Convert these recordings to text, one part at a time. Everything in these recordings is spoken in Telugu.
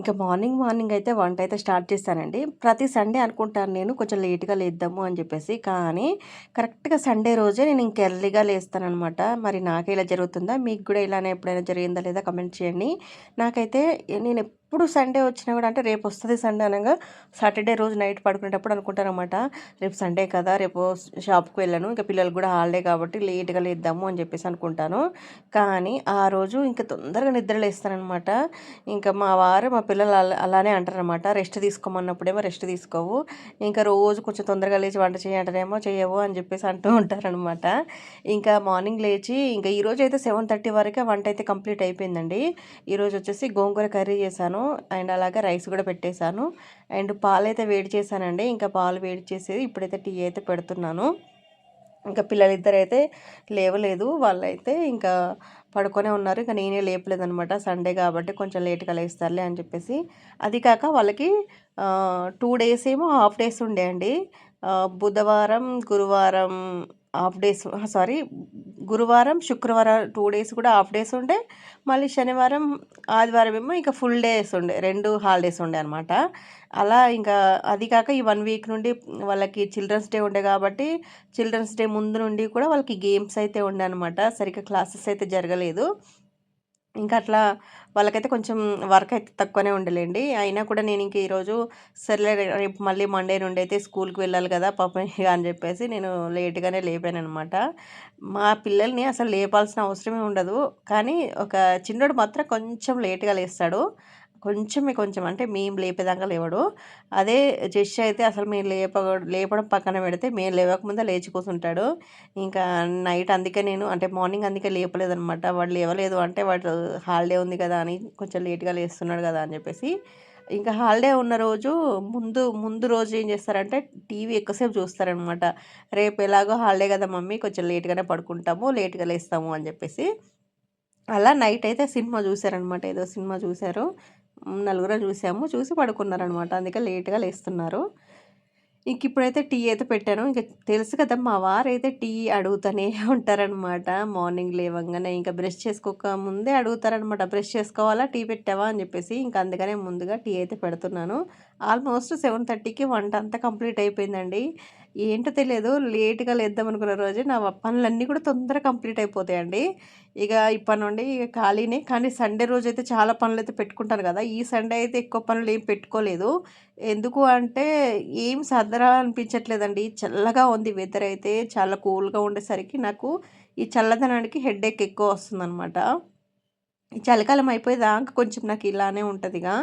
ఇంకా మార్నింగ్ మార్నింగ్ అయితే వంట అయితే స్టార్ట్ చేస్తానండి. ప్రతి సండే అనుకుంటాను నేను కొంచెం లేట్గా లేద్దాము అని చెప్పేసి. కానీ కరెక్ట్గా సండే రోజే నేను ఇంక ఎర్లీగా లేస్తానమాట మరి నాకే ఇలా జరుగుతుందా? మీకు కూడా ఇలానే ఎప్పుడైనా జరిగిందా లేదా? కమెంట్ చేయండి. నాకైతే నేను ఎప్పుడు సండే వచ్చినా కూడా అంటే రేపు వస్తుంది సండే అనగా సాటర్డే రోజు నైట్ పడుకునేటప్పుడు అనుకుంటారనమాట రేపు సండే కదా రేపు షాప్కి వెళ్ళాను ఇంకా పిల్లలు కూడా హాలిడే కాబట్టి లేట్గా లేద్దాము అని చెప్పేసి అనుకుంటాను. కానీ ఆ రోజు ఇంకా తొందరగా నిద్రలేస్తానమాట ఇంకా మా వారు మా పిల్లలు అలానే అంటారనమాట రెస్ట్ తీసుకోమన్నప్పుడేమో రెస్ట్ తీసుకోవు. ఇంకా రోజు కొంచెం తొందరగా లేచి వంట చేయంటారేమో చేయవు అని చెప్పేసి అంటూ ఉంటారనమాట ఇంకా మార్నింగ్ లేచి ఇంకా ఈరోజు అయితే సెవెన్ థర్టీ వరకే వంట అయితే కంప్లీట్ అయిపోయిందండి. ఈరోజు వచ్చేసి గోంగూర కర్రీ చేశాను. అండ్ అలాగే రైస్ కూడా పెట్టేశాను. అండ్ పాలు అయితే వేడి చేశానండి. ఇంకా పాలు వేడి చేసేది ఇప్పుడైతే టీ అయితే పెడుతున్నాను. ఇంకా పిల్లలిద్దరు అయితే లేవలేదు. వాళ్ళైతే ఇంకా పడుకొనే ఉన్నారు. ఇంకా నేనే లేపలేదనమాట సండే కాబట్టి కొంచెం లేట్గా లేస్తారులే అని చెప్పేసి. అది కాక వాళ్ళకి టూ డేస్ ఏమో హాఫ్ డేస్ ఉండే అండి. బుధవారం గురువారం హాఫ్ డేస్ సారీ గురువారం శుక్రవారం టూ డేస్ కూడా హాఫ్ డేస్ ఉండే. మళ్ళీ శనివారం ఆదివారం ఏమో ఇంకా ఫుల్ డేస్ ఉండే రెండు హాలిడేస్ ఉండే అనమాట అలా ఇంకా అది కాక ఈ వన్ వీక్ నుండి వాళ్ళకి చిల్డ్రన్స్ డే ఉండే కాబట్టి చిల్డ్రన్స్ డే ముందు నుండి కూడా వాళ్ళకి గేమ్స్ అయితే ఉండే అనమాట సరిగ్గా క్లాసెస్ అయితే జరగలేదు. ఇంకా అట్లా వాళ్ళకైతే కొంచెం వర్క్ అయితే తక్కువనే ఉండలేండి. అయినా కూడా నేను ఇంక ఈరోజు సర్లే రేపు మళ్ళీ మండే నుండి అయితే స్కూల్కి వెళ్ళాలి కదా పాపం అని చెప్పేసి నేను లేట్గానే లేపాను అనమాట మా పిల్లల్ని అసలు లేపాల్సిన అవసరమే ఉండదు. కానీ ఒక చిన్నోడు మాత్రం కొంచెం లేట్గా లేస్తాడు. కొంచెమే కొంచెం. అంటే మేము లేపేదాకా లేవడు. అదే జస్ట్ అయితే అసలు మేము లేప లేపడం పక్కన పెడితే మేము లేవకముందే లేచి కూర్చుంటాడు ఇంకా నైట్ అందుకే నేను అంటే మార్నింగ్ అందుకే లేపలేదనమాట వాడు లేవలేదు అంటే వాడు హాలిడే ఉంది కదా అని కొంచెం లేట్గా లేస్తున్నాడు కదా అని చెప్పేసి. ఇంకా హాలిడే ఉన్న రోజు ముందు ముందు రోజు ఏం చేస్తారంటే టీవీ ఎక్కువసేపు చూస్తారనమాట రేపు ఎలాగో హాలిడే కదా మమ్మీ కొంచెం లేట్గానే పడుకుంటాము లేట్గా లేస్తాము అని చెప్పేసి. అలా నైట్ అయితే సినిమా చూసారనమాట ఏదో సినిమా చూశారు నలుగురు చూసాము. చూసి పడుకున్నారనమాట అందుకే లేట్గా లేస్తున్నారు. ఇంక ఇప్పుడైతే టీ అయితే పెట్టాను. ఇంకా తెలుసు కదా మా వారైతే టీ అడుగుతూనే ఉంటారనమాట మార్నింగ్ లేవంగానే ఇంకా బ్రష్ చేసుకోక ముందే అడుగుతారనమాట బ్రష్ చేసుకోవాలా? టీ పెట్టావా? అని చెప్పేసి ఇంకా అందుకనే ముందుగా టీ అయితే పెడుతున్నాను. ఆల్మోస్ట్ సెవెన్ థర్టీకి వంట అంతా కంప్లీట్ అయిపోయిందండి. ఏంటో తెలియదు లేట్గా లేద్దాం అనుకున్న రోజు నా పనులన్నీ కూడా తొందరగా కంప్లీట్ అయిపోతాయండి. ఇక ఇప్పటి నుండి ఇక ఖాళీనే. కానీ సండే రోజు అయితే చాలా పనులు అయితే పెట్టుకుంటాను కదా. ఈ సండే అయితే ఎక్కువ పనులు ఏం పెట్టుకోలేదు. ఎందుకు అంటే ఏం సర్దరా అనిపించట్లేదండి. చల్లగా ఉంది. వెదర్ అయితే చాలా కూల్గా ఉండేసరికి నాకు ఈ చల్లదనానికి హెడేక్ ఎక్కువ వస్తుందన్నమాట. ఈ చలికాలం అయిపోయేదాకా కొంచెం నాకు ఇలానే ఉంటుందిగా.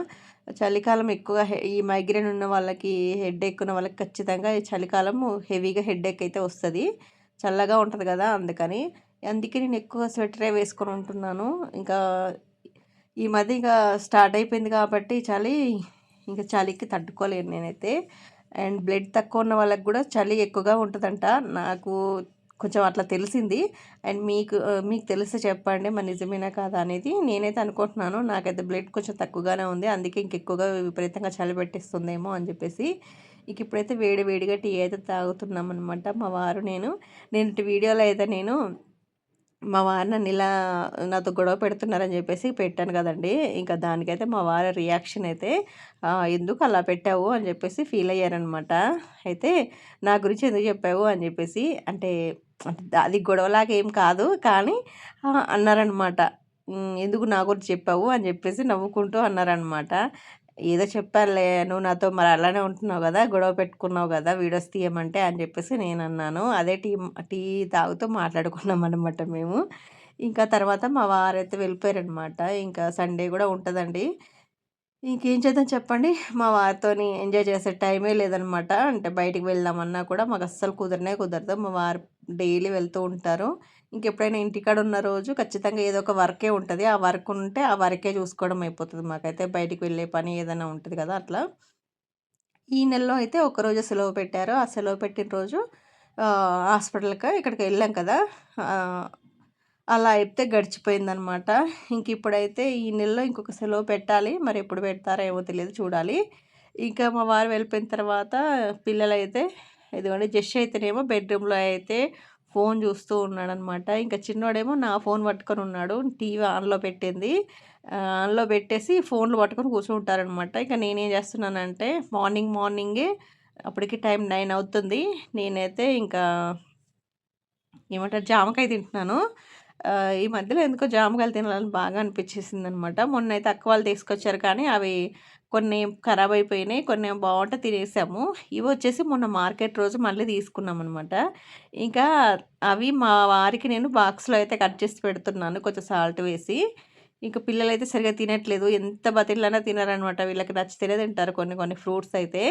చలికాలం ఎక్కువ ఈ మైగ్రేన్ ఉన్న వాళ్ళకి హెడేక్ ఉన్న వాళ్ళకి ఖచ్చితంగా ఈ చలికాలం హెవీగా హెడేక్ అయితే వస్తుంది. చల్లగా ఉంటుంది కదా అందుకని. అందుకే నేను ఎక్కువ స్వెటరే వేసుకొని ఉంటున్నాను. ఇంకా ఈ మధ్య ఇంకా స్టార్ట్ అయిపోయింది కాబట్టి చలి ఇంకా చలికి తట్టుకోలేను నేనైతే. అండ్ బ్లడ్ తక్కువ ఉన్న వాళ్ళకి కూడా చలి ఎక్కువగా ఉంటుందంట. నాకు కొంచెం అట్లా తెలిసింది. అండ్ మీకు మీకు తెలిస్తే చెప్పండి మరి నిజమేనా కాదా అనేది నేనైతే అనుకుంటున్నాను. నాకైతే బ్లడ్ కొంచెం తక్కువగానే ఉంది. అందుకే ఇంకెక్కువగా విపరీతంగా చలి పెట్టేస్తుందేమో అని చెప్పేసి ఇంక ఇప్పుడైతే వేడి వేడిగా టీ అయితే తాగుతున్నాం అనమాట మా వారు నేను నేను వీడియోలో అయితే నేను మా వారు నన్ను ఇలా నాతో గొడవ పెడుతున్నారని చెప్పేసి పెట్టాను కదండి. ఇంకా దానికైతే మా వారి రియాక్షన్ అయితే ఎందుకు అలా పెట్టావు? అని చెప్పేసి ఫీల్ అయ్యారనమాట అయితే నా గురించి ఎందుకు చెప్పావు? అని చెప్పేసి అంటే అది గొడవలాగా ఏం కాదు. కానీ అన్నారనమాట ఎందుకు నా గురించి చెప్పావు? అని చెప్పేసి నవ్వుకుంటూ అన్నారనమాట ఏదో చెప్పాలే నువ్వు నాతో మరి అలానే ఉంటున్నావు కదా గొడవ పెట్టుకున్నావు కదా వీడియోస్ తీయమంటే అని చెప్పేసి నేను అన్నాను అదే టీ టీ తాగుతూ మాట్లాడుకున్నాం అనమాట మేము. ఇంకా తర్వాత మా వారైతే వెళ్ళిపోయారనమాట ఇంకా సండే కూడా ఉంటుందండి. ఇంకేం చేద్దాం చెప్పండి. మా వారితో ఎంజాయ్ చేసే టైమే లేదనమాట. అంటే బయటికి వెళ్దామన్నా కూడా మాకు అస్సలు కుదరనే కుదరదు. మా వారు డైలీ వెళ్తూ ఉంటారు. ఇంకెప్పుడైనా ఇంటికాడ ఉన్న రోజు ఖచ్చితంగా ఏదో ఒక వర్కే ఉంటుంది. ఆ వర్క్ ఉంటే ఆ వర్కే చూసుకోవడం అయిపోతుంది మాకైతే. బయటికి వెళ్ళే పని ఏదైనా ఉంటుంది కదా అట్లా. ఈ నెలలో అయితే ఒకరోజు సెలవు పెట్టారు. ఆ సెలవు పెట్టిన రోజు హాస్పిటల్కి ఇక్కడికి వెళ్ళాం కదా. అలా అయితే గడిచిపోయిందనమాట ఇంక ఇప్పుడైతే ఈ నెలలో ఇంకొక సెలవు పెట్టాలి. మరి ఎప్పుడు పెడతారో ఏమో తెలియదు చూడాలి. ఇంకా మా వారు వెళ్ళిపోయిన తర్వాత పిల్లలైతే ఇదిగోండి జస్ట్ అయితేనేమో బెడ్రూమ్లో అయితే ఫోన్ చూస్తూ ఉన్నాడనమాట ఇంకా చిన్నోడేమో నా ఫోన్ పట్టుకొని ఉన్నాడు. టీవీ ఆన్లో పెట్టింది. ఆన్లో పెట్టేసి ఫోన్లు పట్టుకొని కూర్చుంటారనమాట ఇంకా నేనేం చేస్తున్నానంటే మార్నింగ్ మార్నింగే అప్పటికి టైం నైన్ అవుతుంది. నేనైతే ఇంకా ఏమంటారు జామకాయ తింటున్నాను. ఈ మధ్యలో ఎందుకో జామకాయలు తినాలని బాగా అనిపించేసింది అనమాట మొన్న అయితే అక్క వాళ్ళు తీసుకొచ్చారు కానీ అవి కొన్ని ఖరాబ్ అయిపోయినాయి కొన్ని బాగుంటే తినేసాము. ఇవి వచ్చేసి మొన్న మార్కెట్ రోజు మళ్ళీ తీసుకున్నాం అనమాట ఇంకా అవి మా వారికి నేను బాక్స్లో అయితే కట్ చేసి పెడుతున్నాను కొంచెం సాల్ట్ వేసి. ఇంకా పిల్లలు అయితే సరిగా తినట్లేదు ఎంత బతిళ్ళైనా తినారనమాట. వీళ్ళకి నచ్చితేనే తింటారు కొన్ని కొన్ని ఫ్రూట్స్ అయితే.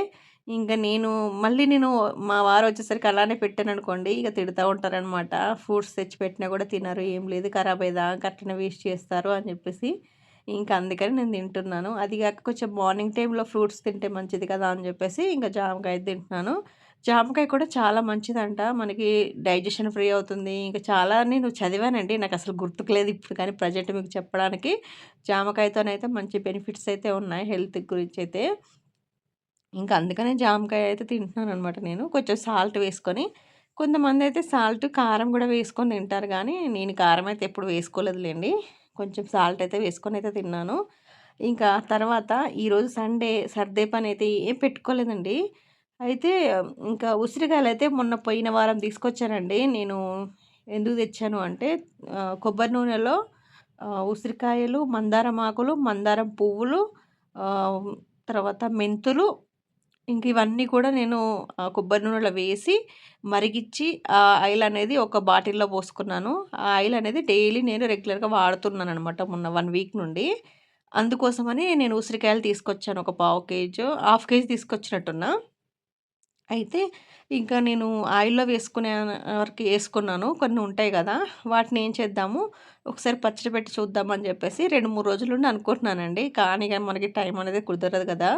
ఇంకా నేను మళ్ళీ నేను మా వారు వచ్చేసరికి అలానే పెట్టాను అనుకోండి ఇక తిడుతూ ఉంటారనమాట ఫ్రూట్స్ తెచ్చి పెట్టినా కూడా తినరు ఏం లేదు ఖరాబ్ అయ్యేదా కట్టిన వేస్ట్ చేస్తారు అని చెప్పేసి ఇంకా అందుకని నేను తింటున్నాను. అది కాక కొంచెం మార్నింగ్ టైంలో ఫ్రూట్స్ తింటే మంచిది కదా అని చెప్పేసి ఇంకా జామకాయ తింటున్నాను. జామకాయ కూడా చాలా మంచిదంట మనకి డైజెషన్ ఫ్రీ అవుతుంది. ఇంకా చాలా నేను చదివానండి నాకు అసలు గుర్తుకులేదు ఇప్పుడు కానీ ప్రజెంట్ మీకు చెప్పడానికి. జామకాయతోనైతే మంచి బెనిఫిట్స్ అయితే ఉన్నాయి హెల్త్ గురించి అయితే. ఇంకా అందుకనే జామకాయ అయితే తింటున్నాను అనమాట నేను. కొంచెం సాల్ట్ వేసుకొని కొంతమంది అయితే సాల్ట్ కారం కూడా వేసుకొని తింటారు కానీ నేను కారం అయితే ఎప్పుడు వేసుకోలేదులేండి. కొంచెం సాల్ట్ అయితే వేసుకొని అయితే తిన్నాను. ఇంకా తర్వాత ఈరోజు సండే సర్దే పని అయితే ఏం పెట్టుకోలేదండి. అయితే ఇంకా ఉసిరికాయలు అయితే మొన్న పోయిన వారం తీసుకొచ్చానండి. నేను ఎందుకు తెచ్చాను అంటే కొబ్బరి నూనెలో ఉసిరికాయలు మందారం ఆకులు మందారం పువ్వులు తర్వాత మెంతులు ఇంక ఇవన్నీ కూడా నేను కొబ్బరి నూనెలో వేసి మరిగిచ్చి ఆ ఆయిల్ అనేది ఒక బాటిల్లో పోసుకున్నాను. ఆ ఆయిల్ అనేది డైలీ నేను రెగ్యులర్గా వాడుతున్నాను అనమాట మొన్న వన్ వీక్ నుండి. అందుకోసమని నేను ఉసిరికాయలు తీసుకొచ్చాను ఒక పావు కేజీ హాఫ్ కేజీ తీసుకొచ్చినట్టున్నా. అయితే ఇంకా నేను ఆయిల్‌లో వేసుకునే వరకు వేసుకున్నాను. కొన్ని ఉంటాయి కదా! వాటిని ఏం చేద్దాము, ఒకసారి పచ్చడి పెట్టి చూద్దామని చెప్పేసి రెండు మూడు రోజులు నుండి అనుకుంటున్నానండి. కానీ మనకి టైం అనేది కుదరదు కదా!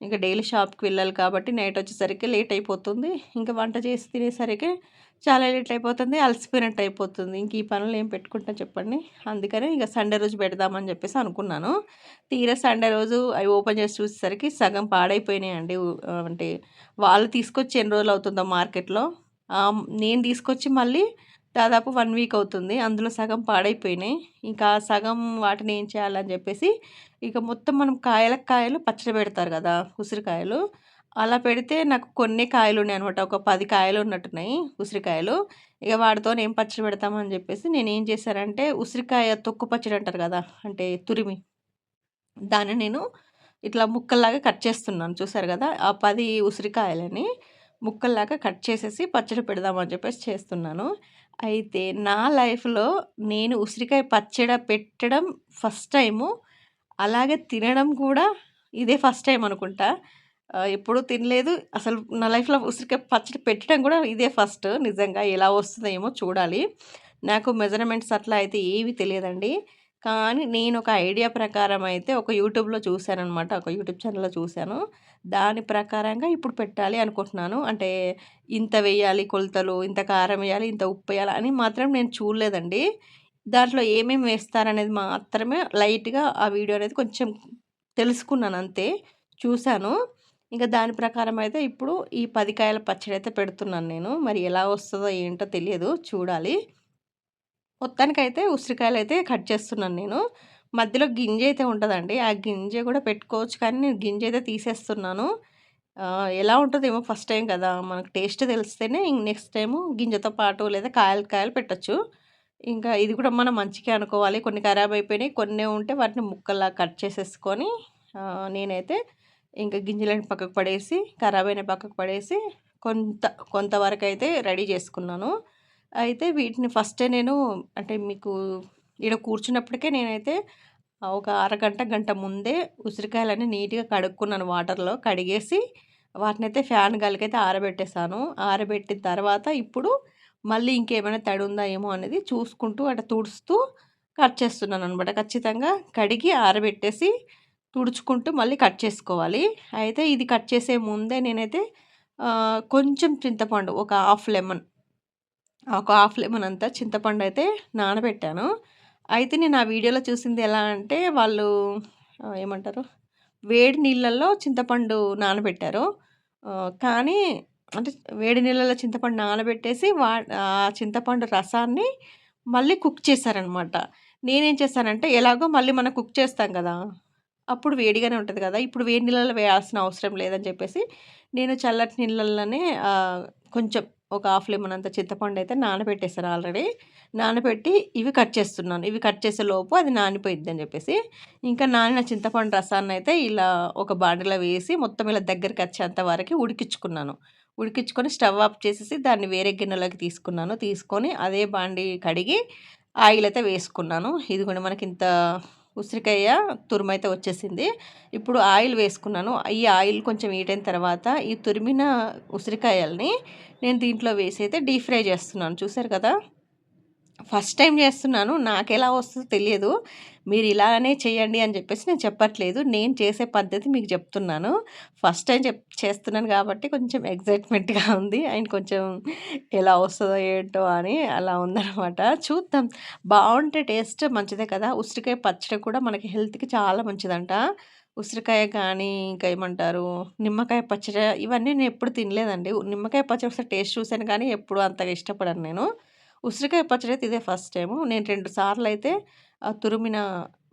ఇంకా డైలీ షాప్‌కి వెళ్ళాలి కాబట్టి నైట్ వచ్చేసరికి లేట్ అయిపోతుంది. ఇంకా వంట చేసి తినేసరికి చాలా లేట్ అయిపోతుంది. అలసిపోయినట్టు అయిపోతుంది. ఇంక ఈ పనులు ఏం పెట్టుకుంటా చెప్పండి. అందుకనే ఇక సండే రోజు పెడదామని చెప్పేసి అనుకున్నాను. తీరా సండే రోజు అవి ఓపెన్ చేసి చూసేసరికి సగం పాడైపోయినాయండి. అంటే వాళ్ళు తీసుకొచ్చి ఎన్ని రోజులు అవుతుందో మార్కెట్‌లో. నేను తీసుకొచ్చి మళ్ళీ దాదాపు వన్ వీక్ అవుతుంది. అందులో సగం పాడైపోయినాయి. ఇంకా సగం వాటిని ఏం చేయాలని చెప్పేసి ఇక మొత్తం మనం కాయలకు కాయలు పచ్చడి పెడతారు కదా! ఉసిరికాయలు. అలా పెడితే నాకు కొన్ని కాయలు ఉన్నాయి అనమాట ఒక పది కాయలు ఉన్నట్టున్నాయి ఉసిరికాయలు. ఇక వాటితో ఏం పచ్చడి పెడతామని చెప్పేసి నేను ఏం చేశానంటే ఉసిరికాయ తొక్కు పచ్చడి అంటారు కదా! అంటే తురిమి. దాన్ని నేను ఇట్లా ముక్కల్లాగా కట్ చేస్తున్నాను చూసారు కదా! ఆ పది ఉసిరికాయలని ముక్కల్లాగా కట్ చేసేసి పచ్చడి పెడదామని చెప్పేసి చేస్తున్నాను. అయితే నా లైఫ్‌లో నేను ఉసిరికాయ పచ్చడి పెట్టడం ఫస్ట్ టైము. అలాగే తినడం కూడా ఇదే ఫస్ట్ టైం అనుకుంటా. ఎప్పుడూ తినలేదు. అసలు నా లైఫ్‌లో ఉసిరికాయ పచ్చడి పెట్టడం కూడా ఇదే ఫస్ట్. నిజంగా ఎలా వస్తుందో ఏమో చూడాలి. నాకు మెజర్‌మెంట్స్ అట్లా అయితే ఏవి తెలియదండి. కానీ నేను ఒక ఐడియా ప్రకారం అయితే ఒక యూట్యూబ్‌లో చూశాను అనమాట ఒక యూట్యూబ్ ఛానల్‌లో చూశాను. దాని ప్రకారంగా ఇప్పుడు పెట్టాలి అనుకుంటున్నాను. అంటే ఇంత వేయాలి కొలతలు, ఇంత కారం వేయాలి, ఇంత ఉప్పు వేయాలి అని మాత్రం నేను చూడలేదండి. దాంట్లో ఏమేమి వేస్తారనేది మాత్రమే లైట్‌గా ఆ వీడియో అనేది కొంచెం తెలుసుకున్నాను అంతే. చూశాను. ఇంకా దాని ప్రకారం అయితే ఇప్పుడు ఈ 10 కాయల పచ్చడి అయితే పెడుతున్నాను నేను. మరి ఎలా వస్తుందో ఏంటో తెలియదు చూడాలి. మొత్తానికైతే అయితే కట్ చేస్తున్నాను నేను. మధ్యలో గింజ అయితే ఉంటుందండి ఆ గింజ కూడా పెట్టుకోవచ్చు కానీ నేను గింజ అయితే తీసేస్తున్నాను. ఎలా ఉంటుందేమో ఫస్ట్ టైం కదా! మనకు టేస్ట్ తెలిస్తేనే ఇంక నెక్స్ట్ టైము గింజతో పాటు లేదా కాయలు కాయలు పెట్టొచ్చు. ఇంకా ఇది కూడా మనం మంచిగా అనుకోవాలి. కొన్ని ఖరాబ్ అయిపోయినాయి. కొన్ని ఉంటే వాటిని ముక్కల్లా కట్ చేసేసుకొని నేనైతే ఇంకా గింజలను పక్కకు పడేసి ఖరాబైన పక్కకు పడేసి కొంత కొంతవరకైతే రెడీ చేసుకున్నాను. అయితే వీటిని ఫస్టే నేను అంటే మీకు ఈడ కూర్చున్నప్పటికే నేనైతే ఒక అరగంట, గంట ముందే ఉసిరికాయలన్నీ నీట్‌గా కడుక్కున్నాను వాటర్‌లో. కడిగేసి వాటిని అయితే ఫ్యాన్ గాలికైతే ఆరబెట్టేసాను. ఆరబెట్టిన తర్వాత ఇప్పుడు మళ్ళీ ఇంకేమైనా తడి ఉందా ఏమో అనేది చూసుకుంటూ అట్లా తుడుస్తూ కట్ చేస్తున్నాను అనమాట ఖచ్చితంగా కడిగి ఆరబెట్టేసి తుడుచుకుంటూ మళ్ళీ కట్ చేసుకోవాలి. అయితే ఇది కట్ చేసే ముందే నేనైతే కొంచెం చింతపండు ఒక హాఫ్ లెమన్ ఒక హాఫ్ లెమన్ అంతా చింతపండు అయితే నానబెట్టాను. అయితే నేను ఆ వీడియోలో చూసింది ఎలా అంటే వాళ్ళు ఏమంటారు వేడి నీళ్ళల్లో చింతపండు నానబెట్టారు. కానీ అంటే వేడి నీళ్ళలో చింతపండు నానబెట్టేసి వా ఆ చింతపండు రసాన్ని మళ్ళీ కుక్ చేశారనమాట. నేనేం చేశానంటే ఎలాగో మళ్ళీ మనం కుక్ చేస్తాం కదా అప్పుడు వేడిగానే ఉంటుంది కదా! ఇప్పుడు వేడి నీళ్ళలో వేయాల్సిన అవసరం లేదని చెప్పేసి నేను చల్లటి నీళ్ళల్లోనే కొంచెం ఒక హాఫ్ లెమన్ అంత చింతపండు అయితే నానబెట్టేసాను ఆల్రెడీ. నానబెట్టి ఇవి కట్ చేస్తున్నాను. ఇవి కట్ చేసే లోపు అది నానిపోయిద్ది అని చెప్పేసి. ఇంకా నానిన చింతపండు రసాన్ని అయితే ఇలా ఒక బాండిలో వేసి మొత్తం ఇలా దగ్గరికి వచ్చేంత వరకు ఉడికించుకున్నాను. ఉడికించుకొని స్టవ్ ఆఫ్ చేసేసి దాన్ని వేరే గిన్నెలోకి తీసుకున్నాను. తీసుకొని అదే బాండి కడిగి ఆయిల్ అయితే వేసుకున్నాను. ఇది కూడా మనకి ఇంత ఉసిరికాయ తురుమైతే వచ్చేసింది. ఇప్పుడు ఆయిల్ వేసుకున్నాను. ఈ ఆయిల్ కొంచెం అయిన తర్వాత ఈ తురిమిన ఉసిరికాయల్ని నేను దీంట్లో వేసి అయితే డీప్ ఫ్రై చేస్తున్నాను. చూసారు కదా? ఫస్ట్ టైం చేస్తున్నాను. నాకు ఎలా వస్తుందో తెలియదు. మీరు ఇలానే చేయండి అని చెప్పేసి నేను చెప్పట్లేదు. నేను చేసే పద్ధతి మీకు చెప్తున్నాను. ఫస్ట్ టైం చెప్ చేస్తున్నాను కాబట్టి కొంచెం ఎగ్జైట్మెంట్గా ఉంది. అండ్ కొంచెం ఎలా వస్తుందో ఏంటో అని అలా ఉందన్నమాట. చూద్దాం. బాగుంటే టేస్ట్ మంచిదే కదా. ఉసిరికాయ పచ్చడి కూడా మనకి హెల్త్కి చాలా మంచిదంట. ఉసిరికాయ కానీ ఇంకా ఏమంటారు? నిమ్మకాయ పచ్చడి ఇవన్నీ నేను ఎప్పుడు తినలేదండి. నిమ్మకాయ పచ్చడి ఒకసారి టేస్ట్ చూశాను కానీ ఎప్పుడు అంతగా ఇష్టపడను నేను. ఉసిరికాయ పచ్చడి అయితే ఇదే ఫస్ట్ టైము. నేను రెండు సార్లు అయితే తురిమిన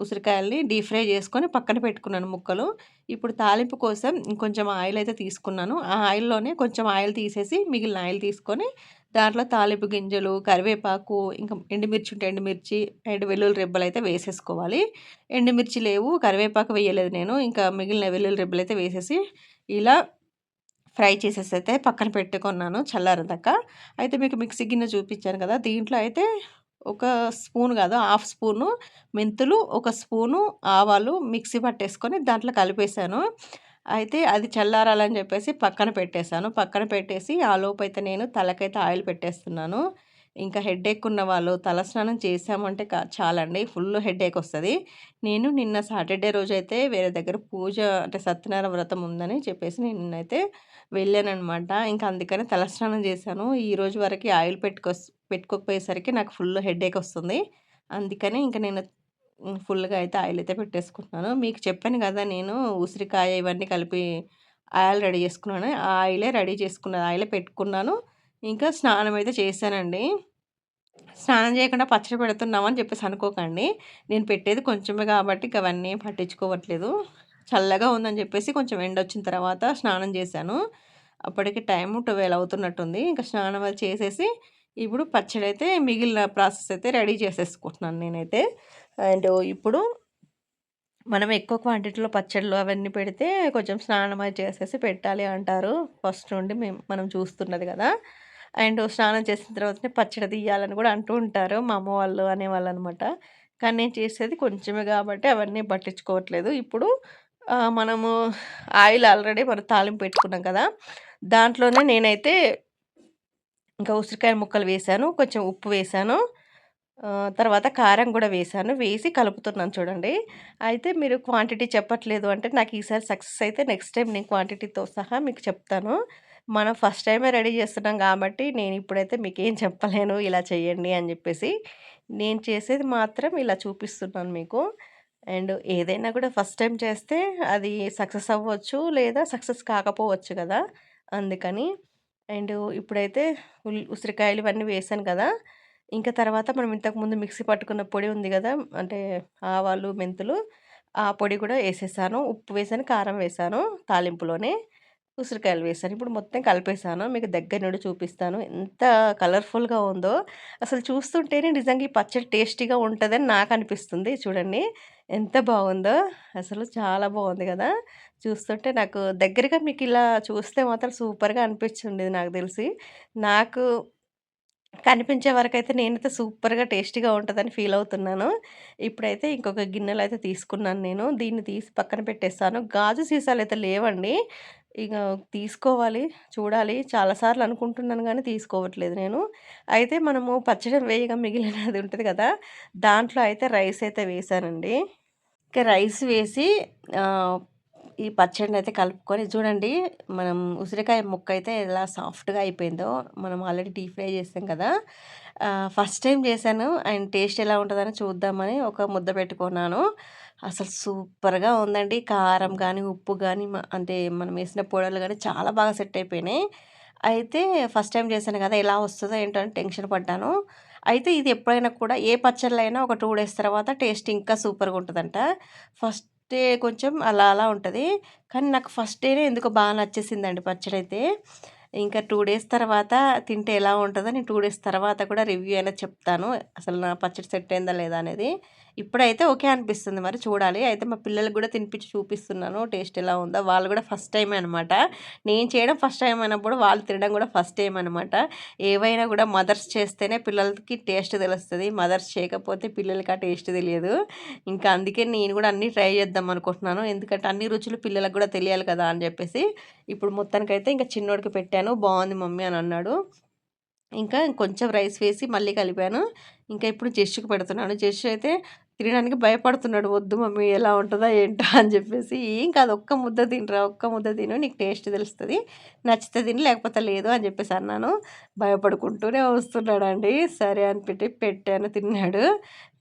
ఉసిరికాయల్ని డీప్ ఫ్రై చేసుకొని పక్కన పెట్టుకున్నాను ముక్కలు. ఇప్పుడు తాలింపు కోసం ఇంకొంచెం ఆయిల్ అయితే తీసుకున్నాను. ఆ ఆయిల్లోనే కొంచెం ఆయిల్ తీసేసి మిగిలిన ఆయిల్ తీసుకొని దాంట్లో తాలింపు గింజలు కరివేపాకు ఇంకా ఎండుమిర్చి ఉంటే ఎండుమిర్చి అండ్ వెల్లుల్లి రెబ్బలు అయితే వేసేసుకోవాలి. ఎండుమిర్చి లేవు కరివేపాకు వేయలేదు నేను. ఇంకా మిగిలిన వెల్లుల్లి రెబ్బలు అయితే వేసేసి ఇలా ఫ్రై చేసేసి అయితే పక్కన పెట్టుకున్నాను చల్లారదాకా. అయితే మీకు మిక్సీ గిన్నె చూపించాను కదా దీంట్లో అయితే ఒక స్పూన్ కాదు హాఫ్ స్పూను మెంతులు ఒక స్పూను ఆవాలు మిక్సీ పట్టేసుకొని దాంట్లో కలిపేశాను. అయితే అది చల్లారాలని చెప్పేసి పక్కన పెట్టేశాను. పక్కన పెట్టేసి ఆ లోపు అయితే నేను తలకైతే ఆయిల్ పెట్టేస్తున్నాను. ఇంకా హెడేక్ ఉన్న వాళ్ళు తలస్నానం చేసామంటే చాలండి. ఫుల్ హెడేక్ వస్తుంది. నేను నిన్న సాటర్డే రోజు అయితే వేరే దగ్గర పూజ అంటే సత్యనారాయణ వ్రతం ఉందని చెప్పేసి నేను నిన్నైతే వెళ్ళానమాట ఇంకా అందుకని తలస్నానం చేశాను. ఈ రోజు వరకు ఆయిల్ పెట్టుకో పెట్టుకోకపోయేసరికి నాకు ఫుల్ హెడేక్ వస్తుంది. అందుకని ఇంకా నేను ఫుల్గా అయితే ఆయిల్ అయితే పెట్టేసుకుంటున్నాను. మీకు చెప్పాను కదా నేను ఉసిరికాయ ఇవన్నీ కలిపి ఆయిల్ రెడీ చేసుకున్నాను. ఆ ఆయిలే రెడీ చేసుకున్న ఆయిలే పెట్టుకున్నాను. ఇంకా స్నానం అయితే చేశానండి. స్నానం చేయకుండా పచ్చడి పెడుతున్నామని చెప్పేసి అనుకోకండి. నేను పెట్టేది కొంచెమే కాబట్టి అవన్నీ పట్టించుకోవట్లేదు. చల్లగా ఉందని చెప్పేసి కొంచెం ఎండ వచ్చిన తర్వాత స్నానం చేశాను. అప్పటికి టైం ట్వెల్వ్ అవుతున్నట్టుంది. ఇంకా స్నానం అది చేసేసి ఇప్పుడు పచ్చడి అయితే మిగిలిన ప్రాసెస్ అయితే రెడీ చేసేసుకుంటున్నాను నేనైతే. అండ్ ఇప్పుడు మనం ఎక్కువ క్వాంటిటీలో పచ్చళ్ళు అవన్నీ పెడితే కొంచెం స్నానం అది చేసేసి పెట్టాలి అంటారు. ఫస్ట్ నుండి మేము మనం చూస్తున్నది కదా. అండ్ స్నానం చేసిన తర్వాతనే పచ్చడి తీయాలని కూడా అంటూ ఉంటారు మా అమ్మ వాళ్ళు అనేవాళ్ళు అనమాట కానీ నేను చేసేది కొంచెమే కాబట్టి అవన్నీ పట్టించుకోవట్లేదు. ఇప్పుడు మనము ఆయిల్ ఆల్రెడీ మనం తాలింపు పెట్టుకున్నాం కదా. దాంట్లోనే నేనైతే ఇంకా ఉసిరికాయ ముక్కలు వేసాను కొంచెం ఉప్పు వేసాను తర్వాత కారం కూడా వేసాను వేసి కలుపుతున్నాను చూడండి. అయితే మీరు క్వాంటిటీ చెప్పట్లేదు అంటే నాకు ఈసారి సక్సెస్ అయితే నెక్స్ట్ టైం నేను క్వాంటిటీతో సహా మీకు చెప్తాను. మనం ఫస్ట్ టైమే రెడీ చేస్తున్నాం కాబట్టి నేను ఇప్పుడైతే మీకు ఏం చెప్పలేను ఇలా చేయండి అని చెప్పేసి. నేను చేసేది మాత్రం ఇలా చూపిస్తున్నాను మీకు. అండ్ ఏదైనా కూడా ఫస్ట్ టైం చేస్తే అది సక్సెస్ అవ్వచ్చు లేదా సక్సెస్ కాకపోవచ్చు కదా అందుకని. అండ్ ఇప్పుడైతే ఉసిరికాయలు ఇవన్నీ వేసాను కదా. ఇంకా తర్వాత మనం ఇంతకుముందు మిక్సీ పట్టుకున్న పొడి ఉంది కదా అంటే ఆవాలు మెంతులు ఆ పొడి కూడా వేసేసాను. ఉప్పు వేసాను కారం వేసాను తాలింపులోనే ఉసిరికాయలు వేసాను. ఇప్పుడు మొత్తం కలిపేసాను. మీకు దగ్గర నుండి చూపిస్తాను. ఎంత కలర్ఫుల్గా ఉందో. అసలు చూస్తుంటేనే నిజంగా ఈ పచ్చడి టేస్టీగా ఉంటుందని నాకు అనిపిస్తుంది. చూడండి. ఎంత బాగుందో అసలు చాలా బాగుంది కదా చూస్తుంటే నాకు దగ్గరగా మీకు ఇలా చూస్తే మాత్రం సూపర్గా అనిపించింది నాకు తెలిసి నాకు కనిపించే వరకైతే నేనైతే సూపర్‌గా టేస్టీగా ఉంటుందని ఫీల్ అవుతున్నాను. ఇప్పుడైతే ఇంకొక గిన్నెలో అయితే తీసుకున్నాను నేను. దీన్ని తీసి పక్కన పెట్టేస్తాను. గాజు సీసాలు అయితే లేవండి. ఇక తీసుకోవాలి, చూడాలి. చాలా సార్లు అనుకుంటున్నాను కానీ తీసుకోవట్లేదు నేను. అయితే మనము పచ్చడి వేయగా మిగిలినది ఉంటుంది కదా! దాంట్లో అయితే రైస్ అయితే వేసానండి ఇంకా రైస్ వేసి ఈ పచ్చడిని అయితే కలుపుకొని చూడండి మనం ఉసిరికాయ ముక్క అయితే ఎలా సాఫ్ట్గా అయిపోయిందో మనం ఆల్రెడీ డీప్ ఫ్రై చేసాం కదా. ఫస్ట్ టైం చేశాను అండ్ టేస్ట్ ఎలా ఉంటుందని చూద్దామని ఒక ముద్ద పెట్టుకున్నాను. అసలు సూపర్గా ఉందండి. కారం కానీ ఉప్పు కానీ అంటే మనం వేసిన పొడలు కానీ చాలా బాగా సెట్ అయిపోయినాయి. అయితే ఫస్ట్ టైం చేశాను కదా ఎలా వస్తుందో ఏంటో అని టెన్షన్ పడ్డాను. అయితే ఇది ఎప్పుడైనా కూడా ఏ పచ్చళ్ళైనా ఒక టూ డేస్ తర్వాత టేస్ట్ ఇంకా సూపర్గా ఉంటుందంట. ఫస్ట్ డే కొంచెం అలా అలా ఉంటుంది. కానీ నాకు ఫస్ట్ డేనే ఎందుకు బాగా నచ్చేసిందండి పచ్చడి అయితే ఇంకా టూ డేస్ తర్వాత తింటే ఎలా ఉంటుందో నేను టూ డేస్ తర్వాత కూడా రివ్యూ అయినా చెప్తాను. అసలు నా పచ్చడి సెట్ అయిందా లేదా అనేది. ఇప్పుడైతే ఓకే అనిపిస్తుంది. మరి చూడాలి. అయితే మా పిల్లలకు కూడా తినిపించి చూపిస్తున్నాను. టేస్ట్ ఎలా ఉందో. వాళ్ళు కూడా ఫస్ట్ టైం అనమాట నేను చేయడం ఫస్ట్ టైం అయినప్పుడు వాళ్ళు తినడం కూడా ఫస్ట్ టైం అనమాట ఏవైనా కూడా మదర్స్ చేస్తేనే పిల్లలకి టేస్ట్ తెలుస్తుంది. మదర్స్ చేయకపోతే పిల్లలకి ఆ టేస్ట్ తెలియదు. ఇంకా అందుకే నేను కూడా అన్నీ ట్రై చేద్దాం అనుకుంటున్నాను. ఎందుకంటే అన్ని రుచులు పిల్లలకు కూడా తెలియాలి కదా అని చెప్పేసి. ఇప్పుడు మొత్తానికైతే ఇంకా చిన్నోడికి పెట్టాను. బాగుంది మమ్మీ అని అన్నాడు. ఇంకా కొంచెం రైస్ వేసి మళ్ళీ కలిపాను. ఇంకా ఇప్పుడు జస్ట్కి పెడుతున్నాను. జస్ట్ అయితే తినడానికి భయపడుతున్నాడు. వద్దు మమ్మీ ఎలా ఉంటుందా ఏంటో? అని చెప్పేసి ఏం కాదు ఒక్క ముద్ద తినరా ఒక్క ముద్ద తిను నీకు టేస్ట్ తెలుస్తుంది నచ్చితే తిని లేకపోతే లేదు అని చెప్పేసి అన్నాను. భయపడుకుంటూనే వస్తున్నాడండి. సరే అని పెట్టి పెట్టాను తిన్నాడు.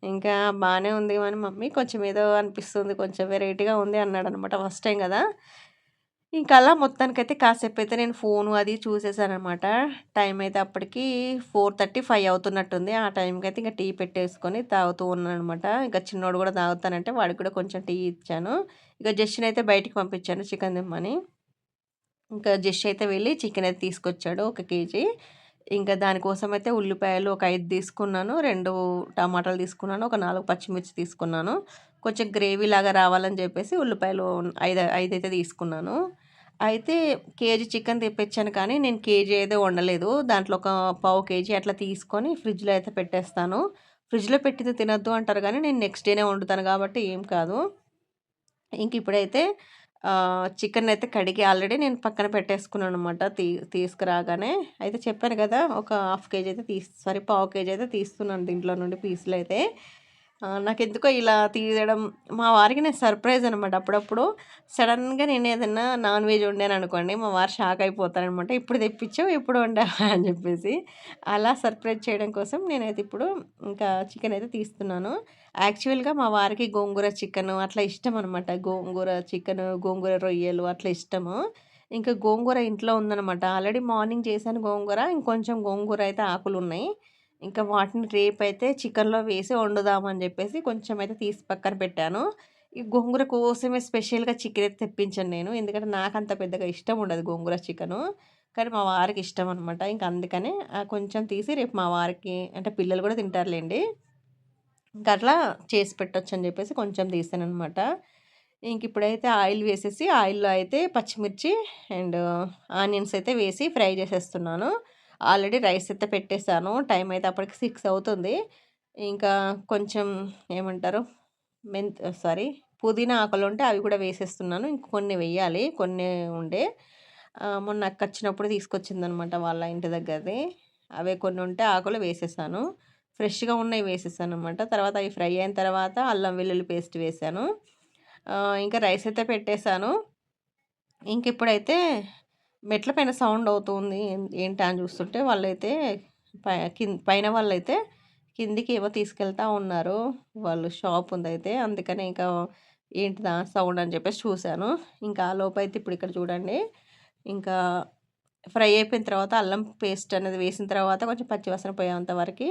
ఇంకా బాగానే ఉంది అని మమ్మీ కొంచెం ఏదో అనిపిస్తుంది కొంచెం వెరైటీగా ఉంది అన్నాడు అనమాట ఫస్ట్ టైం కదా. ఇంకా అలా మొత్తానికైతే కాసేపు అయితే నేను ఫోను అది చూసేసానమాట టైం అయితే అప్పటికి ఫోర్ థర్టీ ఫైవ్ అవుతున్నట్టుంది. ఆ టైంకి అయితే ఇంకా టీ పెట్టేసుకొని తాగుతూ ఉన్నాను అనమాట ఇంకా చిన్నోడు కూడా తాగుతానంటే వాడికి కూడా కొంచెం టీ ఇచ్చాను. ఇక జస్ట్ని అయితే బయటికి పంపించాను చికెన్ దిమ్మని. ఇంకా జస్ట్ అయితే వెళ్ళి చికెన్ అయితే తీసుకొచ్చాడు ఒక కేజీ. ఇంకా దానికోసం అయితే ఉల్లిపాయలు ఒక ఐదు తీసుకున్నాను. రెండు టమాటాలు తీసుకున్నాను. ఒక నాలుగు పచ్చిమిర్చి తీసుకున్నాను. కొంచెం గ్రేవీ లాగా రావాలని చెప్పేసి ఉల్లిపాయలు ఐదు ఐదు అయితే తీసుకున్నాను. అయితే కేజీ చికెన్ తెప్పించాను కానీ నేను కేజీ అయితే వండలేదు. దాంట్లో ఒక పావు కేజీ అట్లా తీసుకొని ఫ్రిడ్జ్లో అయితే పెట్టేస్తాను. ఫ్రిడ్జ్లో పెట్టింది తినద్దు అంటారు కానీ నేను నెక్స్ట్ డేనే వండుతాను కాబట్టి ఏం కాదు. ఇంక ఇప్పుడైతే చికెన్ అయితే కడిగి ఆల్రెడీ నేను పక్కన పెట్టేసుకున్నాను అనమాట తీ తీసుకురాగానే. అయితే చెప్పాను కదా ఒక హాఫ్ కేజీ అయితే తీసి సారీ పావు కేజీ అయితే తీస్తున్నాను దీంట్లో నుండి పీసులు అయితే. నాకెందుకో ఇలా తీయడం మా వారికి నేను సర్ప్రైజ్ అనమాట అప్పుడప్పుడు సడన్గా నేను ఏదైనా నాన్ వెజ్ వండాను అనుకోండి మా వారు షాక్ అయిపోతారనమాట ఇప్పుడు తెప్పించావు ఇప్పుడు వండావా? అని చెప్పేసి అలా సర్ప్రైజ్ చేయడం కోసం నేనైతే ఇప్పుడు ఇంకా చికెన్ అయితే తీస్తున్నాను. యాక్చువల్గా మా వారికి గోంగూర చికెన్ అట్లా ఇష్టం అనమాట గోంగూర చికెన్ గోంగూర రొయ్యలు అట్లా ఇష్టము. ఇంకా గోంగూర ఇంట్లో ఉందనమాట ఆల్రెడీ మార్నింగ్ చేశాను గోంగూర ఇంకొంచెం గోంగూర అయితే ఆకులు ఉన్నాయి ఇంకా వాటిని రేపైతే చికెన్లో వేసి వండుదామని చెప్పేసి కొంచెం అయితే తీసి పక్కన పెట్టాను. ఈ గోంగూర కోసమే స్పెషల్గా చికెన్ అయితే తెప్పించాను నేను. ఎందుకంటే నాకు అంత పెద్దగా ఇష్టం ఉండదు గోంగూర చికెను. కానీ మా వారికి ఇష్టం అనమాట ఇంకా అందుకనే కొంచెం తీసి రేపు మా వారికి అంటే పిల్లలు కూడా తింటారులేండి. ఇంకా అట్లా చేసి పెట్టచ్చు అని చెప్పేసి కొంచెం తీసాను అనమాట ఇంక ఇప్పుడైతే ఆయిల్ వేసేసి ఆయిల్లో అయితే పచ్చిమిర్చి అండ్ ఆనియన్స్ అయితే వేసి ఫ్రై చేసేస్తున్నాను. ఆల్రెడీ రైస్ అయితే పెట్టేశాను టైం అయితే అప్పటికి సిక్స్ అవుతుంది. ఇంకా కొంచెం ఏమంటారు? మెంత్ సారీ పుదీనా ఆకులు ఉంటే అవి కూడా వేసేస్తున్నాను. ఇంక కొన్ని వేయాలి. కొన్ని ఉండే. మొన్న అక్క వచ్చినప్పుడు తీసుకొచ్చిందనమాట వాళ్ళ ఇంటి దగ్గరది. అవే కొన్ని ఉంటే ఆకులు వేసేసాను. ఫ్రెష్గా ఉన్నవి వేసేసాను అనమాట తర్వాత అవి ఫ్రై అయిన తర్వాత అల్లం వెల్లుల్లి పేస్ట్ వేసాను. ఇంకా రైస్ అయితే పెట్టేశాను ఇంక ఇప్పుడైతే మెట్ల పైన సౌండ్ అవుతుంది. ఏంటి అని చూస్తుంటే వాళ్ళైతే పైన వాళ్ళైతే కిందికి ఏమో తీసుకెళ్తా ఉన్నారు. వాళ్ళు షాప్ ఉంది అయితే అందుకని ఇంకా ఏంటిదా సౌండ్ అని చెప్పేసి చూశాను. ఇంకా ఆ లోపు అయితే ఇప్పుడు ఇక్కడ చూడండి. ఇంకా ఫ్రై అయిపోయిన తర్వాత అల్లం పేస్ట్ అనేది వేసిన తర్వాత కొంచెం పచ్చివాసన పోయేంత వరకు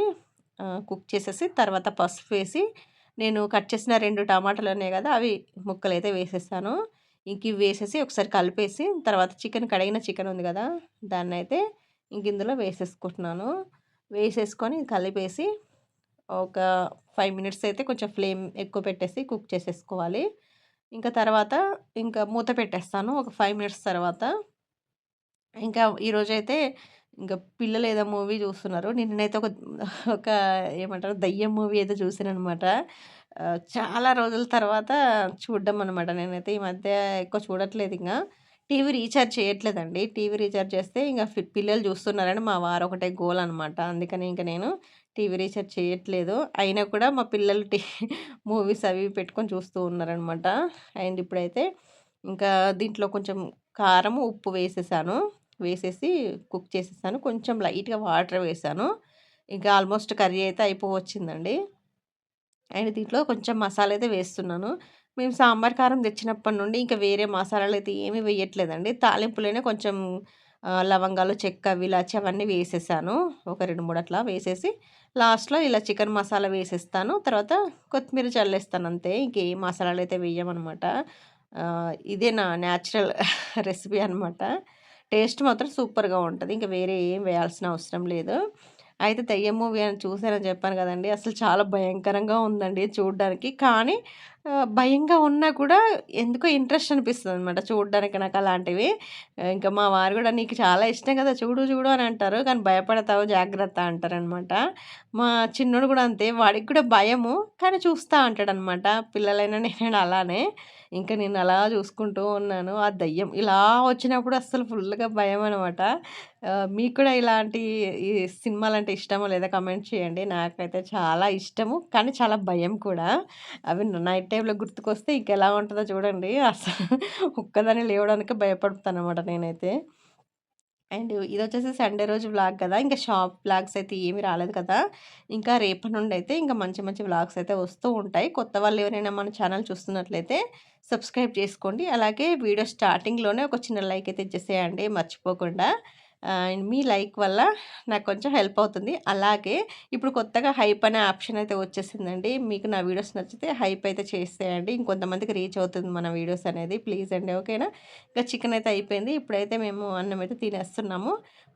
కుక్ చేసేసి తర్వాత పసుపు వేసి నేను కట్ చేసిన రెండు టమాటాలు ఉన్నాయి కదా అవి ముక్కలు అయితే వేసేసాను. ఇంక ఇవి వేసేసి ఒకసారి కలిపేసి తర్వాత చికెన్ కడిగిన చికెన్ ఉంది కదా దాన్ని అయితే ఇంక ఇందులో వేసేసుకుంటున్నాను. వేసేసుకొని కలిపేసి ఒక ఫైవ్ మినిట్స్ అయితే కొంచెం ఫ్లేమ్ ఎక్కువ పెట్టేసి కుక్ చేసేసుకోవాలి. ఇంకా తర్వాత ఇంకా మూత పెట్టేస్తాను ఒక ఫైవ్ మినిట్స్ తర్వాత. ఇంకా ఈరోజైతే ఇంకా పిల్లలు ఏదో మూవీ చూస్తున్నారు. నిన్నైతే ఒక ఒక ఏమంటారు దయ్యం మూవీ అయితే చూసాను అనమాట చాలా రోజుల తర్వాత చూడ్డం అనమాట నేనైతే. ఈ మధ్య ఎక్కువ చూడట్లేదు ఇంకా టీవీ రీఛార్జ్ చేయట్లేదండి. టీవీ రీఛార్జ్ చేస్తే ఇంకా పిల్లలు చూస్తున్నారని మా వారు ఒకటే గోల్ అనమాట అందుకని ఇంకా నేను టీవీ రీఛార్జ్ చేయట్లేదు. అయినా కూడా మా పిల్లలు టీ మూవీస్ అవి పెట్టుకొని చూస్తూ ఉన్నారనమాట అండ్ ఇప్పుడైతే ఇంకా దీంట్లో కొంచెం కారం ఉప్పు వేసేసాను. వేసేసి కుక్ చేసేసాను. కొంచెం లైట్గా వాటర్ వేసాను. ఇంకా ఆల్మోస్ట్ కర్రీ అయితే అయిపోవచ్చిందండి. అండ్ దీంట్లో కొంచెం మసాలా అయితే వేస్తున్నాను. మేము సాంబార్ కారం తెచ్చినప్పటి నుండి ఇంకా వేరే మసాలాలు అయితే ఏమీ వేయట్లేదండి. తాలింపులోనే కొంచెం లవంగాలు చెక్క విలాచి అవన్నీ వేసేసాను. ఒక రెండు మూడు అట్లా వేసేసి లాస్ట్లో ఇలా చికెన్ మసాలా వేసేస్తాను. తర్వాత కొత్తిమీర చల్లేస్తాను అంతే. ఇంకే మసాలాలు అయితే వేయమన్నమాట ఇదే నా న్యాచురల్ రెసిపీ అనమాట. టేస్ట్ మాత్రం సూపర్గా ఉంటుంది. ఇంకా వేరే ఏం వేయాల్సిన అవసరం లేదు. అయితే దెయ్యం మూవీ అని చూసానని చెప్పాను కదండి అసలు చాలా భయంకరంగా ఉందండి చూడ్డానికి. కానీ భయంగా ఉన్నా కూడా ఎందుకో ఇంట్రెస్ట్ అనిపిస్తుంది అనమాట చూడడానికి నాకు అలాంటివి. ఇంకా మా వారు కూడా "నీకు చాలా ఇష్టం కదా! చూడు చూడు" అని అంటారు. కానీ "భయపడతావు జాగ్రత్త" అంటారనమాట. మా చిన్నోడు కూడా అంతే. వాడికి కూడా భయము. కానీ చూస్తా అంటాడనమాట. పిల్లలైనా నేను అలానే. ఇంకా నేను అలా చూసుకుంటూ ఉన్నాను. ఆ దయ్యం ఇలా వచ్చినప్పుడు అస్సలు ఫుల్‌గా భయం అనమాట. మీకు కూడా ఇలాంటి ఈ సినిమాలంటే ఇష్టమో లేదా కమెంట్ చేయండి. నాకైతే చాలా ఇష్టము. కానీ చాలా భయం కూడా. అవి నైట్ టైంలో గుర్తుకొస్తే ఇంకెలా ఉంటుందో చూడండి. అసలు ఒక్కదాన్ని లేవడానికి భయపడతాననమాట నేనైతే. అండ్ ఇదొచ్చేసి సండే రోజు వ్లాగ్ కదా! ఇంకా షాప్ వ్లాగ్స్ అయితే ఏమి రాలేదు కదా! ఇంకా రేపటి నుండి అయితే ఇంకా మంచి మంచి వ్లాగ్స్ అయితే వస్తూ ఉంటాయి. కొత్త వాళ్ళు ఎవరైనా మన ఛానల్ చూస్తున్నట్లయితే సబ్స్క్రైబ్ చేసుకోండి. అలాగే వీడియో స్టార్టింగ్‌లోనే ఒక చిన్న లైక్ అయితే ఇచ్చేసేయండి మర్చిపోకుండా. మీ లైక్ వల్ల నాకు కొంచెం హెల్ప్ అవుతుంది. అలాగే ఇప్పుడు కొత్తగా హైప్ అనే ఆప్షన్ అయితే వచ్చేసిందండి. మీకు నా వీడియోస్ నచ్చితే హైప్ అయితే చేసేయండి. ఇంకొంతమందికి రీచ్ అవుతుంది మన వీడియోస్ అనేది. ప్లీజ్ అండి ఓకేనా? ఇంకా చికెన్ అయితే అయిపోయింది. ఇప్పుడైతే మేము అన్నం అయితే తినేస్తున్నాము.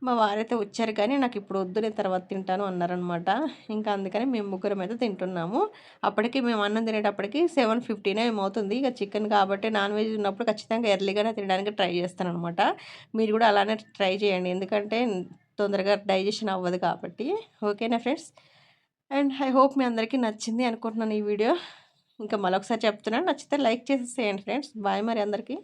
మా వారైతే వచ్చారు కానీ నాకు ఇప్పుడు వద్దు నేను తర్వాత తింటాను అన్నారనమాట ఇంకా అందుకని మేము ముగ్గురం అయితే తింటున్నాము. అప్పటికి మేము అన్నం తినేటప్పటికి సెవెన్ ఫిఫ్టీనే ఏమవుతుంది. ఇక చికెన్ కాబట్టి నాన్ వెజ్ ఉన్నప్పుడు ఖచ్చితంగా ఎర్లీగానే తినడానికి ట్రై చేస్తాను అనమాట మీరు కూడా అలానే ట్రై చేయండి. ఎందుకంటే తొందరగా డైజెషన్ అవ్వదు కాబట్టి. ఓకేనా ఫ్రెండ్స్? అండ్ ఐ హోప్ మీ అందరికీ నచ్చింది అనుకుంటున్నాను ఈ వీడియో. ఇంకా మరొకసారి చెప్తున్నాను. నచ్చితే లైక్ చేసేసేయండి ఫ్రెండ్స్. బాయ్ మరి అందరికీ.